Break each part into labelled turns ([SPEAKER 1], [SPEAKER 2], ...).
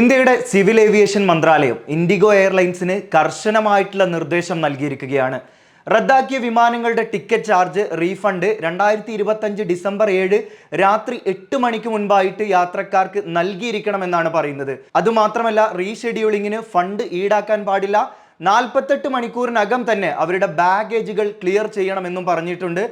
[SPEAKER 1] ഇന്ത്യയുടെ civil aviation മന്ത്രാലയം ഇൻഡിഗോ എയർലൈൻസിന് കർശനമായിട്ടുള്ള നിർദ്ദേശം നൽകിയിരിക്കുകയാണ്. റദ്ദാക്കിയ വിമാനങ്ങളുടെ ടിക്കറ്റ് ചാർജ് റീഫണ്ട് രണ്ടായിരത്തി ഇരുപത്തഞ്ച് ഡിസംബർ ഏഴ് രാത്രി എട്ട് മണിക്ക് മുൻപായിട്ട് യാത്രക്കാർക്ക് നൽകിയിരിക്കണമെന്നാണ് പറയുന്നത്. അതുമാത്രമല്ല റീഷെഡ്യൂളിങ്ങിന് ഫണ്ട് ഈടാക്കാൻ പാടില്ല. നാൽപ്പത്തെട്ട് മണിക്കൂറിനകം തന്നെ അവരുടെ ബാഗേജുകൾ ക്ലിയർ ചെയ്യണമെന്നും പറഞ്ഞിട്ടുണ്ട്.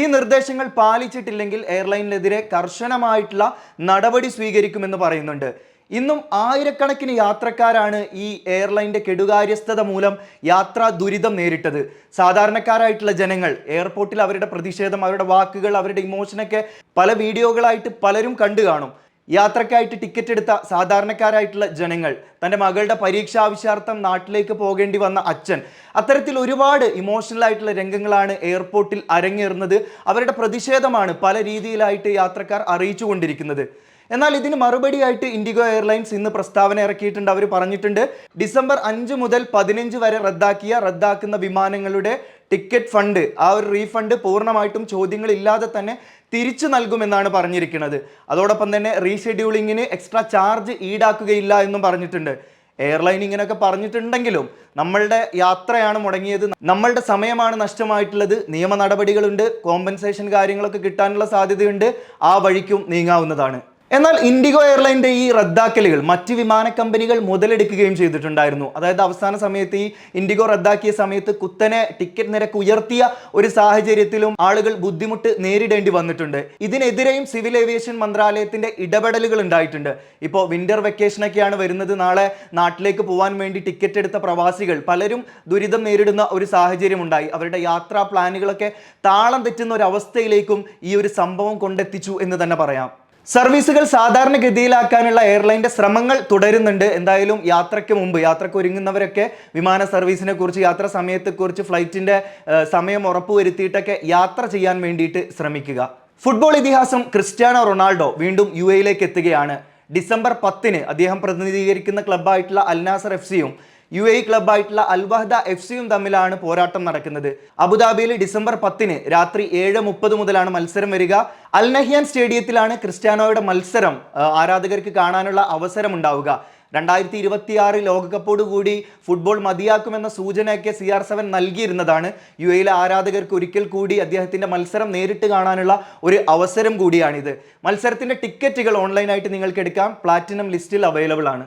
[SPEAKER 1] ഈ നിർദ്ദേശങ്ങൾ പാലിച്ചിട്ടില്ലെങ്കിൽ എയർലൈനിനെതിരെ കർശനമായിട്ടുള്ള നടപടി സ്വീകരിക്കുമെന്ന് പറയുന്നുണ്ട്. ഇന്നും ആയിരക്കണക്കിന് യാത്രക്കാരാണ് ഈ എയർലൈന്റെ കെടുകാര്യസ്ഥത മൂലം യാത്രാ ദുരിതം നേരിട്ടത്. സാധാരണക്കാരായിട്ടുള്ള ജനങ്ങൾ എയർപോർട്ടിൽ അവരുടെ പ്രതിഷേധം അവരുടെ വാക്കുകൾ അവരുടെ ഇമോഷനൊക്കെ പല വീഡിയോകളായിട്ട് പലരും കണ്ടു കാണും. യാത്രക്കായിട്ട് ടിക്കറ്റ് എടുത്ത സാധാരണക്കാരായിട്ടുള്ള ജനങ്ങൾ തന്റെ മകളുടെ പരീക്ഷ ആവശ്യാർത്ഥം നാട്ടിലേക്ക് പോകേണ്ടി വന്ന അച്ഛൻ അത്തരത്തിൽ ഒരുപാട് ഇമോഷണൽ ആയിട്ടുള്ള രംഗങ്ങളാണ് എയർപോർട്ടിൽ അരങ്ങേറുന്നത്. അവരുടെ പ്രതിഷേധമാണ് പല രീതിയിലായിട്ട് യാത്രക്കാർ അറിയിച്ചുകൊണ്ടിരിക്കുന്നത്. എന്നാൽ ഇതിന് മറുപടിയായിട്ട് ഇൻഡിഗോ എയർലൈൻസ് ഇന്ന് പ്രസ്താവന ഇറക്കിയിട്ടുണ്ട്. അവർ പറഞ്ഞിട്ടുണ്ട് ഡിസംബർ അഞ്ച് മുതൽ പതിനഞ്ച് വരെ റദ്ദാക്കിയ റദ്ദാക്കുന്ന വിമാനങ്ങളുടെ ടിക്കറ്റ് ഫണ്ട് ആ ഒരു റീഫണ്ട് പൂർണമായിട്ടും ചോദ്യങ്ങളില്ലാതെ തന്നെ തിരിച്ചു നൽകുമെന്നാണ് പറഞ്ഞിരിക്കുന്നത്. അതോടൊപ്പം തന്നെ റീഷെഡ്യൂളിങ്ങിന് എക്സ്ട്രാ ചാർജ് ഈടാക്കുകയില്ല എന്നും പറഞ്ഞിട്ടുണ്ട്. എയർലൈൻ ഇങ്ങനെയൊക്കെ പറഞ്ഞിട്ടുണ്ടെങ്കിലും നമ്മളുടെ യാത്രയാണ് മുടങ്ങിയത്. നമ്മളുടെ സമയമാണ് നഷ്ടമായിട്ടുള്ളത്. നിയമ നടപടികളുണ്ട്. കോമ്പൻസേഷൻ കാര്യങ്ങളൊക്കെ കിട്ടാനുള്ള സാധ്യതയുണ്ട്. ആ വഴിക്കും നീങ്ങാവുന്നതാണ്. എന്നാൽ ഇൻഡിഗോ എയർലൈന്റെ ഈ റദ്ദാക്കലുകൾ മറ്റ് വിമാന കമ്പനികൾ മുതലെടുക്കുകയും ചെയ്തിട്ടുണ്ടായിരുന്നു. അതായത് അവസാന സമയത്ത് ഈ ഇൻഡിഗോ റദ്ദാക്കിയ സമയത്ത് കുത്തനെ ടിക്കറ്റ് നിരക്ക് ഉയർത്തിയ ഒരു സാഹചര്യത്തിലും ആളുകൾ ബുദ്ധിമുട്ട് നേരിടേണ്ടി വന്നിട്ടുണ്ട്. ഇതിനെതിരെയും സിവിൽ ഏവിയേഷൻ മന്ത്രാലയത്തിന്റെ ഇടപെടലുകൾ ഉണ്ടായിട്ടുണ്ട്. ഇപ്പോൾ വിന്റർ വെക്കേഷനൊക്കെയാണ് വരുന്നത്. നാളെ നാട്ടിലേക്ക് പോകാൻ വേണ്ടി ടിക്കറ്റ് എടുത്ത പ്രവാസികൾ പലരും ദുരിതം നേരിടുന്ന ഒരു സാഹചര്യം ഉണ്ടായി അവരുടെ യാത്രാ പ്ലാനുകളൊക്കെ താളം തെറ്റുന്ന ഒരു അവസ്ഥയിലേക്കും ഈ ഒരു സംഭവം കൊണ്ടെത്തിച്ചു എന്ന് തന്നെ പറയാം. സർവീസുകൾ സാധാരണഗതിയിലാക്കാനുള്ള എയർലൈന്റെ ശ്രമങ്ങൾ തുടരുന്നുണ്ട്. എന്തായാലും യാത്രയ്ക്ക് മുമ്പ് യാത്രയ്ക്ക് ഒരുങ്ങുന്നവരൊക്കെ വിമാന സർവീസിനെ കുറിച്ച് യാത്രാ സമയത്തെക്കുറിച്ച് ഫ്ലൈറ്റിന്റെ സമയം ഉറപ്പുവരുത്തിയിട്ടൊക്കെ യാത്ര ചെയ്യാൻ വേണ്ടിയിട്ട് ശ്രമിക്കുക. ഫുട്ബോൾ ഇതിഹാസം ക്രിസ്ത്യാനോ റൊണാൾഡോ വീണ്ടും യു എയിലേക്ക് എത്തുകയാണ്. ഡിസംബർ പത്തിന് അദ്ദേഹം പ്രതിനിധീകരിക്കുന്ന ക്ലബ്ബായിട്ടുള്ള അൽനാസർ എഫ് സിയും യു എ ക്ലബ്ബായിട്ടുള്ള അൽവഹദ എഫ് സിയും തമ്മിലാണ് പോരാട്ടം നടക്കുന്നത്. അബുദാബിയിൽ ഡിസംബർ പത്തിന് രാത്രി ഏഴ് മുപ്പത് മുതലാണ് മത്സരം വരിക. അൽ നഹിയാൻ സ്റ്റേഡിയത്തിലാണ് ക്രിസ്ത്യാനോയുടെ മത്സരം ആരാധകർക്ക് കാണാനുള്ള അവസരം ഉണ്ടാവുക. രണ്ടായിരത്തി ഇരുപത്തിയാറ് ലോകകപ്പോടുകൂടി ഫുട്ബോൾ മതിയാക്കുമെന്ന സൂചനയൊക്കെ സി ആർ സെവൻ നൽകിയിരുന്നതാണ്. യു എയിലെ ആരാധകർക്ക് ഒരിക്കൽ കൂടി അദ്ദേഹത്തിന്റെ മത്സരം നേരിട്ട് കാണാനുള്ള ഒരു അവസരം കൂടിയാണിത്. മത്സരത്തിന്റെ ടിക്കറ്റുകൾ ഓൺലൈനായിട്ട് നിങ്ങൾക്ക് എടുക്കാം. പ്ലാറ്റിനം ലിസ്റ്റിൽ അവൈലബിൾ ആണ്.